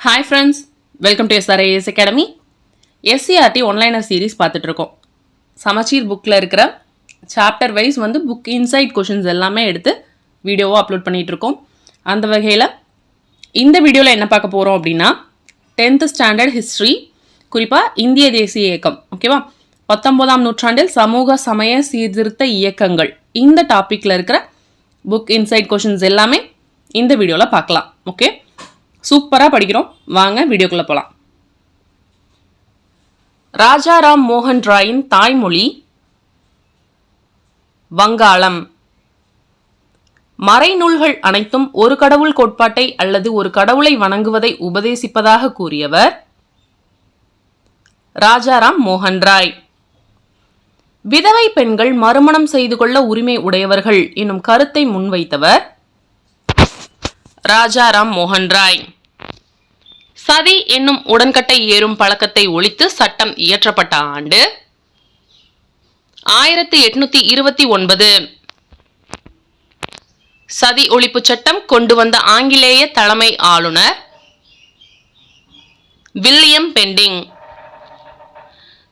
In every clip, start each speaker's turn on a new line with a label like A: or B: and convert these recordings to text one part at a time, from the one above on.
A: Hi friends welcome to SRIS academy SCRT one liner series பார்த்துட்ருக்கோம் சமச்சீர் புக்கில் இருக்கிற சாப்டர் வைஸ் வந்து புக் இன்சைட் கொஷின்ஸ் எல்லாமே எடுத்து வீடியோவாக அப்லோட் பண்ணிகிட்ருக்கோம் அந்த வகையில் இந்த வீடியோவில் என்ன பார்க்க போகிறோம் அப்படின்னா டென்த்து ஸ்டாண்டர்ட் ஹிஸ்ட்ரி குறிப்பாக இந்திய தேசிய இயக்கம் ஓகேவா பத்தொம்போதாம் நூற்றாண்டில் சமூக சமய சீர்திருத்த இயக்கங்கள். இந்த டாப்பிக்கில் இருக்கிற புக் இன்சைட் கொஷின்ஸ் எல்லாமே இந்த வீடியோவில் பார்க்கலாம் ஓகே சூப்பராக படிக்கிறோம். வாங்க வீடியோக்குள்ளே போகலாம் ராஜாராம் மோகன் ராயின் தாய்மொழி வங்காளம். மறைநூல்கள் அனைத்தும் ஒரு கடவுள் கோட்பாட்டை அல்லது ஒரு கடவுளை வணங்குவதை உபதேசிப்பதாக கூறியவர் ராஜாராம் மோகன் ராய். விதவை பெண்கள் மறுமணம் செய்து கொள்ள உரிமை உடையவர்கள் என்னும் கருத்தை முன்வைத்தவர் ராஜாராம் மோகன் ராய். சதி என்னும் உடன்கட்டை ஏறும் பழக்கத்தை ஒழித்து சட்டம் இயற்றப்பட்ட ஆண்டு ஆயிரத்தி எட்நூத்தி இருபத்தி ஒன்பது. சதி ஒழிப்பு சட்டம் கொண்டு வந்த ஆங்கிலேய தலைமை ஆளுநர் வில்லியம் பெண்டிங்.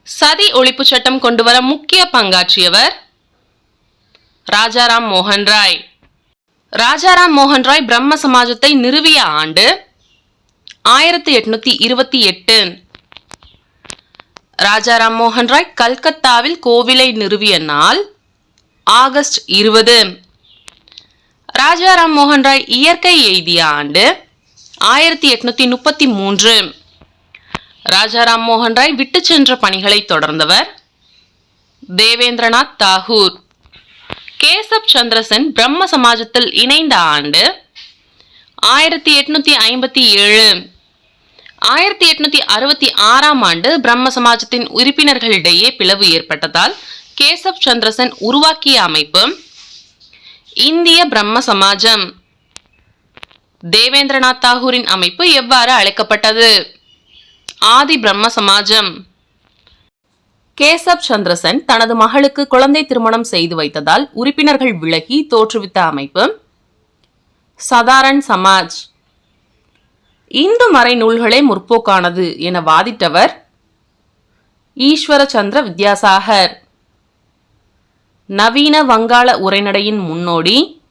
A: சதி ஒழிப்பு சட்டம் கொண்டு வர முக்கிய பங்காற்றியவர் ராஜாராம் மோகன் ராய். ராஜாராம் மோகன் ராய் பிரம்ம சமாஜத்தை நிறுவிய ஆண்டு ஆயிரத்தி எட்நூத்தி இருபத்தி எட்டு. ராஜாராம் மோகன் ராய் கல்கத்தாவில் கோவிலை நிறுவிய நாள் ஆகஸ்ட் இருபது. ராஜாராம் மோகன் ராய் இயற்கை எய்திய ஆண்டு ஆயிரத்தி எட்நூத்தி முப்பத்தி மூன்று. ராஜாராம் மோகன் ராய் விட்டு சென்ற பணிகளை தொடர்ந்தவர் தேவேந்திரநாத் தாகூர். கேசப் சந்திரசன் பிரம்ம சமாஜத்தில் இணைந்த ஆண்டு ஆயிரத்தி எட்நூத்தி ஐம்பத்தி ஏழு. ஆயிரத்தி எட்நூத்தி அறுபத்தி ஆறாம் ஆண்டு பிரம்ம சமாஜத்தின் உறுப்பினர்களிடையே பிளவு ஏற்பட்டதால் கேசப் சந்திரசன் உருவாக்கிய அமைப்பு இந்திய பிரம்ம சமாஜம். தேவேந்திரநாத் தாகூரின் அமைப்பு எவ்வாறு அழைக்கப்பட்டது? ஆதி பிரம்ம சமாஜம். கேசப் சந்திரசன் தனது மகளுக்கு குழந்தை திருமணம் செய்து வைத்ததால் உறுப்பினர்கள் விலகி தோற்றுவித்த அமைப்பு. சதாரன் சமாஜ். இந்து மறை நூல்களே முற்போக்கானது என வாதிட்டவர் ஈஸ்வர சந்திர வித்யாசாகர். நவீன வங்காள உரைநடையின் முன்னோடி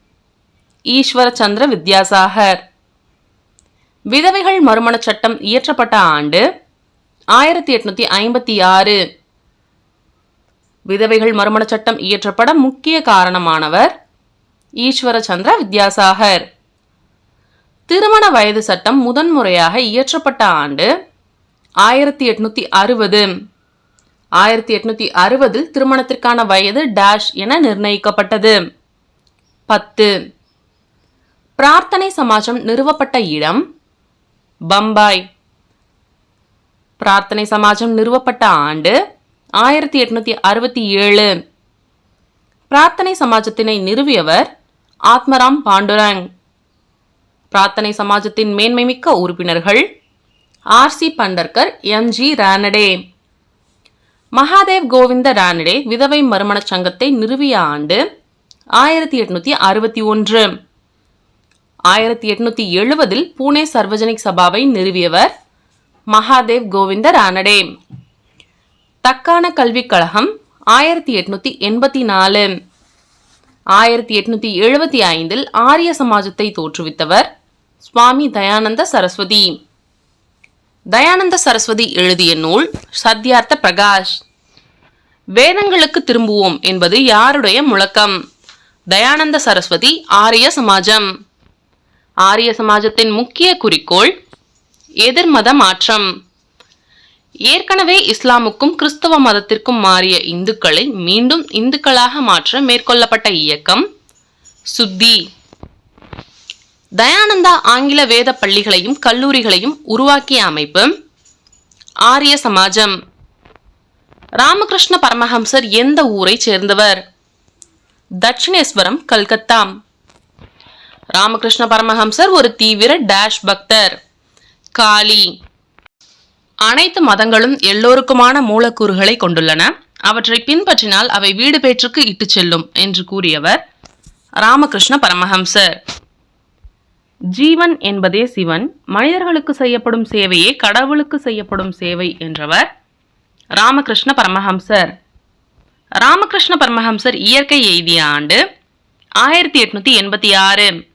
A: ஈஸ்வர சந்திர வித்யாசாகர். விதவைகள் மறுமணச் சட்டம் இயற்றப்பட்ட ஆண்டு ஆயிரத்தி எட்நூத்தி ஐம்பத்தி ஆறு. விதவைகள் மறுமண சட்டம் இயற்றப்பட முக்கிய காரணமானவர் ஈஸ்வர சந்திர வித்யாசாகர். திருமண வயது சட்டம் முதன்முறையாக இயற்றப்பட்ட ஆண்டு ஆயிரத்தி எட்நூத்தி அறுபது. ஆயிரத்தி எட்நூத்தி அறுபதில் திருமணத்திற்கான வயது டேஷ் என நிர்ணயிக்கப்பட்டது. பத்து. பிரார்த்தனை சமாஜம் நிறுவப்பட்ட இடம் பம்பாய். பிரார்த்தனை சமாஜம் நிறுவப்பட்ட ஆண்டு ஆயிரத்தி எட்நூத்தி அறுபத்தி ஏழு. பிரார்த்தனை சமாஜத்தினை நிறுவியவர் ஆத்மராம் பாண்டுரங். பிரார்த்தனை சமாஜத்தின் மேன்மை மிக்க உறுப்பினர்கள் R C Bhandarkar M G Ranade. Mahadev Govind Ranade விதவை மறுமணச் சங்கத்தை நிறுவிய ஆண்டு ஆயிரத்தி எட்நூத்தி அறுபத்தி ஒன்று. ஆயிரத்தி எட்நூத்தி எழுபதில் பூனே சர்வஜனிக் சபாவை நிறுவியவர் மகாதேவ் கோவிந்த ரானடே. தக்கான கல்விக் கழகம் ஆயிரத்தி எட்நூத்தி எண்பத்தி நாலு. ஆயிரத்தி எட்நூத்தி எழுபத்தி ஐந்தில் ஆரிய சமாஜத்தை தோற்றுவித்தவர் சுவாமி தயானந்த சரஸ்வதி. தயானந்த சரஸ்வதி எழுதிய நூல் சத்யார்த்த பிரகாஷ். வேதங்களுக்கு திரும்புவோம் என்பது யாருடைய முழக்கம்? தயானந்த சரஸ்வதி ஆரிய சமாஜம். ஆரிய சமாஜத்தின் முக்கிய குறிக்கோள் எதிர்மத மாற்றம். ஏற்கனவே இஸ்லாமுக்கும் கிறிஸ்தவ மதத்திற்கும் மாறிய இந்துக்களை மீண்டும் இந்துக்களாக மாற்ற மேற்கொள்ளப்பட்ட இயக்கம் சுத்தி. தயானந்தா ஆங்கில வேத பள்ளிகளையும் கல்லூரிகளையும் உருவாக்கிய அமைப்பு ஆரிய சமாஜம். ராமகிருஷ்ண பரமஹம்சர் எந்த ஊரை சேர்ந்தவர்? தட்சிணேஸ்வரம் கல்கத்தா. ராமகிருஷ்ண பரமஹம்சர் ஒரு தீவிர டேஷ் பக்தர். காளி. அனைத்து மதங்களும் எல்லோருக்குமான மூலக்கூறுகளை கொண்டுள்ளன. அவற்றை பின்பற்றினால் அவை வீடு பேற்றுக்கு இட்டுச் செல்லும் என்று கூறியவர் ராமகிருஷ்ண பரமஹம்சர். ஜீவன் என்பதே சிவன் மனிதர்களுக்கு செய்யப்படும் சேவையே கடவுளுக்கு செய்யப்படும் சேவை என்றவர் ராமகிருஷ்ண பரமஹம்சர். ராமகிருஷ்ண பரமஹம்சர் இயற்கை எய்திய ஆண்டு ஆயிரத்தி எட்நூத்தி எண்பத்தி ஆறு.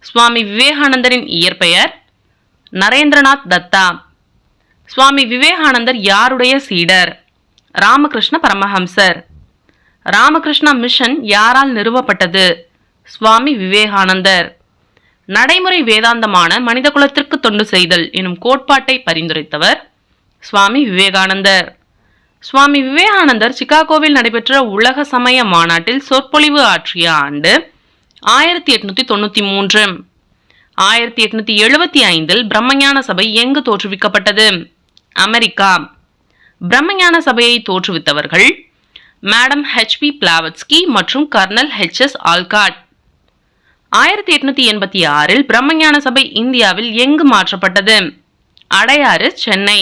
A: சுவாமி விவேகானந்தரின் இயற்பெயர் நரேந்திரநாத் தத்தா. சுவாமி விவேகானந்தர் யாருடைய சீடர்? ராமகிருஷ்ண பரமஹம்சர். ராமகிருஷ்ணா மிஷன் யாரால் நிறுவப்பட்டது? சுவாமி விவேகானந்தர். நடைமுறை வேதாந்தமான மனிதகுலத்திற்கு தொண்டு செய்தல் எனும் கோட்பாட்டை பரிந்துரைத்தவர் சுவாமி விவேகானந்தர். சுவாமி விவேகானந்தர் சிகாகோவில் நடைபெற்ற உலக சமய மாநாட்டில் சொற்பொழிவு ஆற்றிய ஆண்டு ஆயிரத்தி எட்நூத்தி தொண்ணூற்றி மூன்று. ஆயிரத்தி எட்நூத்தி எழுபத்தி ஐந்தில் பிரம்மஞான சபை எங்கு தோற்றுவிக்கப்பட்டது? அமெரிக்கா. பிரம்மஞான சபையை தோற்றுவித்தவர்கள் மேடம் ஹெச்பி பிளாவட்ஸ்கி மற்றும் கர்னல் ஹெச்எஸ் ஆல்காட். ஆயிரத்தி எட்நூத்தி எண்பத்தி ஆறில் பிரம்மஞான சபை இந்தியாவில் எங்கு மாற்றப்பட்டது? அடையாறு சென்னை.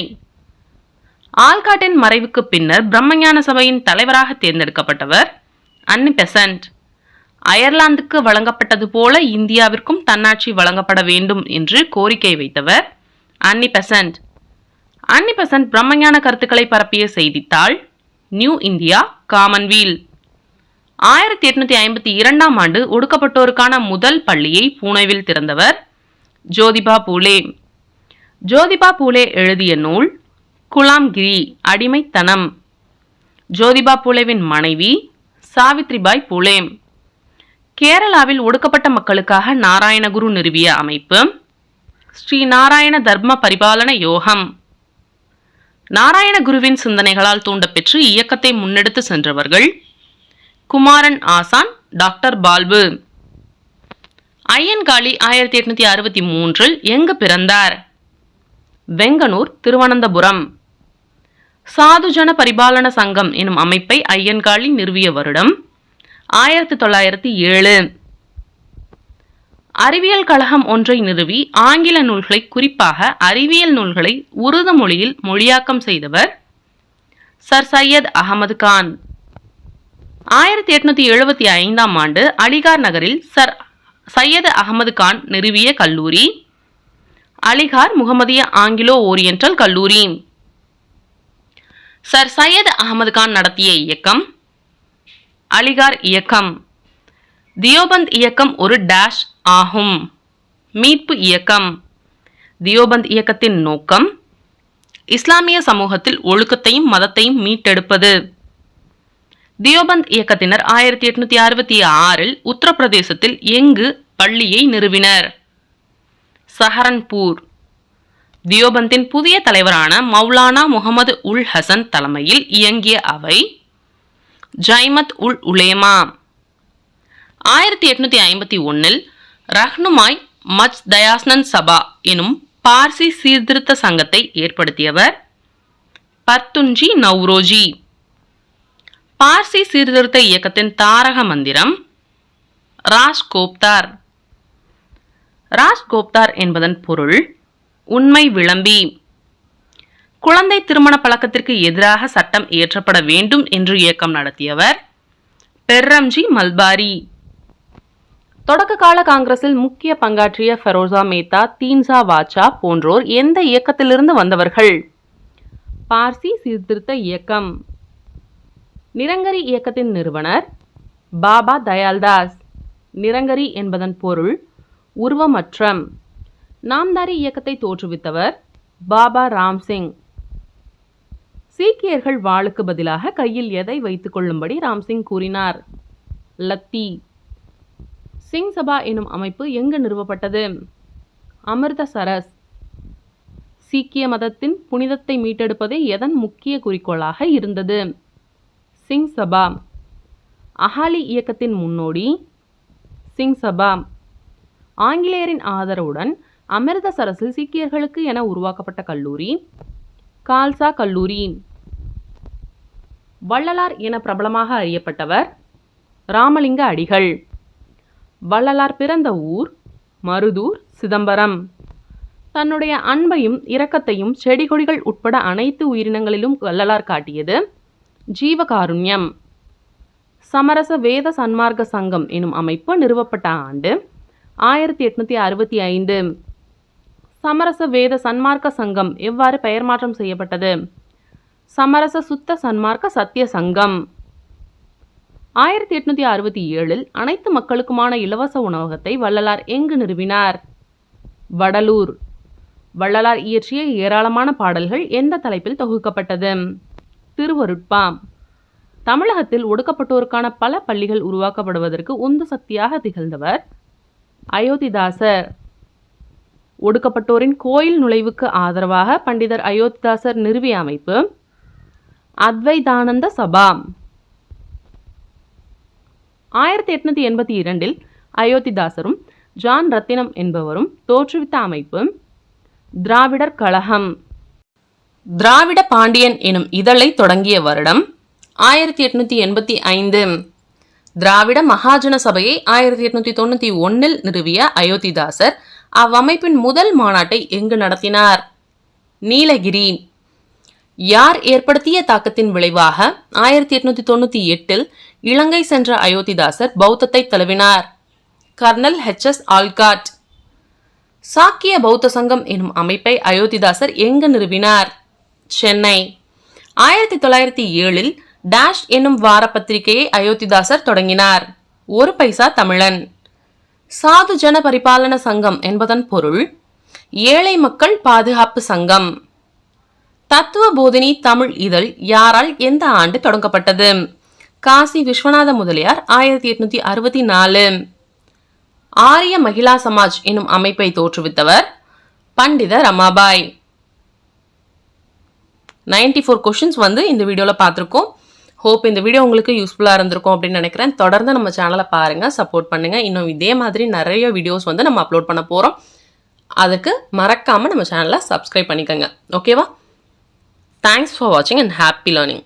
A: ஆல்காட்டின் மறைவுக்கு பின்னர் பிரம்மஞான சபையின் தலைவராக தேர்ந்தெடுக்கப்பட்டவர் அன்னி பெசன்ட் அயர்லாந்துக்கு வழங்கப்பட்டது போல இந்தியாவிற்கும் தன்னாட்சி வழங்கப்பட வேண்டும் என்று கோரிக்கை வைத்தவர் அன்னி பெசன்ட் அன்னி பெசன்ட் பிரம்மஞான கருத்துக்களை பரப்பிய செய்தித்தாள் நியூ இந்தியா காமன்வீல் ஆயிரத்தி எட்நூத்தி ஐம்பத்தி இரண்டாம் ஆண்டு ஒடுக்கப்பட்டோருக்கான முதல் பள்ளியை பூனேவில் திறந்தவர் ஜோதிபா பூலே. ஜோதிபா பூலே எழுதிய நூல் குலாம்கிரி அடிமைத்தனம். ஜோதிபா பூலேவின் மனைவி சாவித்ரிபாய் பூலே. கேரளாவில் ஒடுக்கப்பட்ட மக்களுக்காக நாராயணகுரு நிறுவிய அமைப்பு ஸ்ரீ நாராயண தர்ம பரிபாலன யோகம். நாராயணகுருவின் சிந்தனைகளால் தூண்டப்பெற்று இயக்கத்தை முன்னெடுத்து சென்றவர்கள் குமாரன் ஆசான் டாக்டர் பால்பு. ஐயன்காளி ஆயிரத்தி எட்நூத்தி அறுபத்தி மூன்றில் எங்கு பிறந்தார்? வெங்கனூர் திருவனந்தபுரம். சாதுஜன பரிபாலன சங்கம் எனும் அமைப்பை ஐயன்காளி நிறுவிய வருடம் ஆயிரத்தி தொள்ளாயிரத்தி ஏழு. அறிவியல் கழகம் ஒன்றை நிறுவி ஆங்கில நூல்களை குறிப்பாக அறிவியல் நூல்களை உருது மொழியில் மொழியாக்கம் செய்தவர் சர் சையத் அகமது கான். ஆயிரத்தி எட்நூத்தி எழுபத்தி ஐந்தாம் ஆண்டு அலிகார் நகரில் சர் சையது அகமது கான் நிறுவிய கல்லூரி அலிகார் முகமதிய ஆங்கிலோ ஓரியன்டல் கல்லூரி. சர் சையது அகமது கான் நடத்திய இயக்கம் அலிகார் இயக்கம். தியோபந்த் இயக்கம் ஒரு டேஷ் ஆகும். மீட்பு இயக்கம். தியோபந்த் இயக்கத்தின் நோக்கம் இஸ்லாமிய சமூகத்தில் ஒழுக்கத்தையும் மதத்தையும் மீட்டெடுப்பது. தியோபந்த் இயக்கத்தினர் ஆயிரத்தி எட்நூத்தி அறுபத்தி ஆறில் உத்தரப்பிரதேசத்தில் எங்கு பள்ளியை நிறுவினர்? சஹரன்பூர். தியோபந்தின் புதிய தலைவரான மௌலானா முகமது உல் ஹசன் தலைமையில் இயங்கிய அவை ஜைமத் உல் உலேமா. ஆயிரத்தி எட்நூத்தி ஐம்பத்தி ஒன்னில் ரஹ்னுமாய் மஜ் தயாஸ்னன் சபா எனும் பார்சி சீர்திருத்த சங்கத்தை ஏற்படுத்தியவர். பர்துன்ஜி நவ்ரோஜி. பார்சி சீர்திருத்த இயக்கத்தின் தாரக மந்திரம் ராஜ் கோப்தார் ராஜ் கோப்தார் என்பதன் பொருள் உண்மை விளம்பி. குழந்தை திருமண பழக்கத்திற்கு எதிராக சட்டம் இயற்றப்பட வேண்டும் என்று இயக்கம் நடத்தியவர் பெர்ரம்ஜி மல்பாரி. தொடக்க கால காங்கிரஸில் முக்கிய பங்காற்றிய ஃபெரோசா மேத்தா தீன்சா வாச்சா போன்றோர் எந்த இயக்கத்திலிருந்து வந்தவர்கள்? பார்சி சீர்திருத்த இயக்கம். நிரங்கரி இயக்கத்தின் நிறுவனர் பாபா தயால்தாஸ். நிரங்கரி என்பதன் பொருள் உருவமற்றம். நாம்தாரி இயக்கத்தை தோற்றுவித்தவர் பாபா ராம்சிங் சீக்கியர்கள் வாளுக்கு பதிலாக கையில் எதை வைத்துக் கொள்ளும்படி ராம்சிங் கூறினார்? லத்தி. சிங் சபா எனும் அமைப்பு எங்கு நிறுவப்பட்டது? அமிர்தசரஸ் சீக்கிய மதத்தின் புனிதத்தை மீட்டெடுப்பதே எதன் முக்கிய குறிக்கோளாக இருந்தது? சிங் சபா. அகாலி இயக்கத்தின் முன்னோடி சிங் சபா. ஆங்கிலேயரின் ஆதரவுடன் அமிர்தசரஸில் சீக்கியர்களுக்கு என உருவாக்கப்பட்ட கல்லூரி கால்சா கல்லூரி. வள்ளலார் என பிரபலமாக அறியப்பட்டவர் ராமலிங்க அடிகள். வள்ளலார் பிறந்த ஊர் மருதூர் சிதம்பரம். தன்னுடைய அன்பையும் இரக்கத்தையும் செடி கொடிகள் உட்பட அனைத்து உயிரினங்களிலும் வள்ளலார் காட்டியது ஜீவகாருண்யம். சமரச வேத சன்மார்க்க சங்கம் எனும் அமைப்பு நிறுவப்பட்ட ஆண்டு ஆயிரத்தி எட்நூற்றி அறுபத்தி ஐந்து. சமரச வேத சன்மார்க்க சங்கம் எவ்வாறு பெயர் மாற்றம் செய்யப்பட்டது? சமரச சுத்த சன்மார்க்க சத்திய சங்கம். ஆயிரத்தி எட்நூற்றி அறுபத்தி ஏழில் அனைத்து மக்களுக்குமான இலவச உணவகத்தை வள்ளலார் எங்கு நிறுவினார்? வடலூர் வள்ளலார் இயற்றிய ஏராளமான பாடல்கள் எந்த தலைப்பில் தொகுக்கப்பட்டது? திருவருட்பா தமிழகத்தில் ஒடுக்கப்பட்டோருக்கான பல பள்ளிகள் உருவாக்கப்படுவதற்கு உந்து சக்தியாக திகழ்ந்தவர் அயோத்திதாசர். ஒடுக்கப்பட்டோரின் கோயில் நுழைவுக்கு ஆதரவாக பண்டிதர் அயோத்திதாசர் நிறுவிய அமைப்பு அத்வைதானந்த சபா. ஆயிரத்தி எட்நூத்தி எண்பத்தி இரண்டில் அயோத்திதாசரும் ஜான் ரத்தினம் என்பவரும் தோற்றுவித்த அமைப்பு திராவிடர் கழகம். திராவிட பாண்டியன் எனும் இதழை தொடங்கிய வருடம் ஆயிரத்தி எட்நூத்தி எண்பத்தி ஐந்து. திராவிட மகாஜன சபையை ஆயிரத்தி எட்நூத்தி தொண்ணூத்தி ஒன்னில் நிறுவிய அயோத்திதாசர் அவ்வமைப்பின் முதல் மாநாட்டை எங்கு நடத்தினார்? நீலகிரி. யார் ஏற்படுத்திய தாக்கத்தின் விளைவாக ஆயிரத்தி எட்நூத்தி தொண்ணூத்தி எட்டில் இலங்கை சென்ற அயோத்திதாசர் பௌத்தத்தை தழுவினார். கர்னல் ஹெச்எஸ் ஆல்காட் சாக்கிய பௌத்த சங்கம் எனும் அமைப்பை அயோத்திதாசர் எங்கு நிறுவினார்? சென்னை. ஆயிரத்தி தொள்ளாயிரத்தி ஏழில் டேஷ் என்னும் வார பத்திரிகையை அயோத்திதாசர் தொடங்கினார். ஒரு பைசா தமிழன். சாது ஜன பரிபாலன சங்கம் என்பதன் பொருள் ஏழை மக்கள் பாதுகாப்பு சங்கம். தத்துவ போதினி தமிழ் இதழ் யாரால் எந்த ஆண்டு தொடங்கப்பட்டது? காசி விஸ்வநாத முதலியார் ஆயிரத்தி எட்நூத்தி அறுபத்தி நாலு ஆரிய மகிழா சமாஜ் எனும் அமைப்பை தோற்றுவித்தவர் பண்டித ரமாபாய். 94 ஃபோர் கொஷின்ஸ் வந்து இந்த வீடியோவில் பார்த்துருக்கோம். ஹோப் இந்த வீடியோ உங்களுக்கு யூஸ்ஃபுல்லாக இருந்திருக்கும் அப்படின்னு நினைக்கிறேன். தொடர்ந்து நம்ம சேனலை பாருங்கள் சப்போர்ட் பண்ணுங்கள் இன்னும் இதே மாதிரி நிறைய வீடியோஸ் வந்து நம்ம அப்லோட் பண்ண போகிறோம் அதுக்கு மறக்காமல் நம்ம சேனலை சப்ஸ்கிரைப் பண்ணிக்கோங்க. ஓகேவா Thanks for watching and happy learning.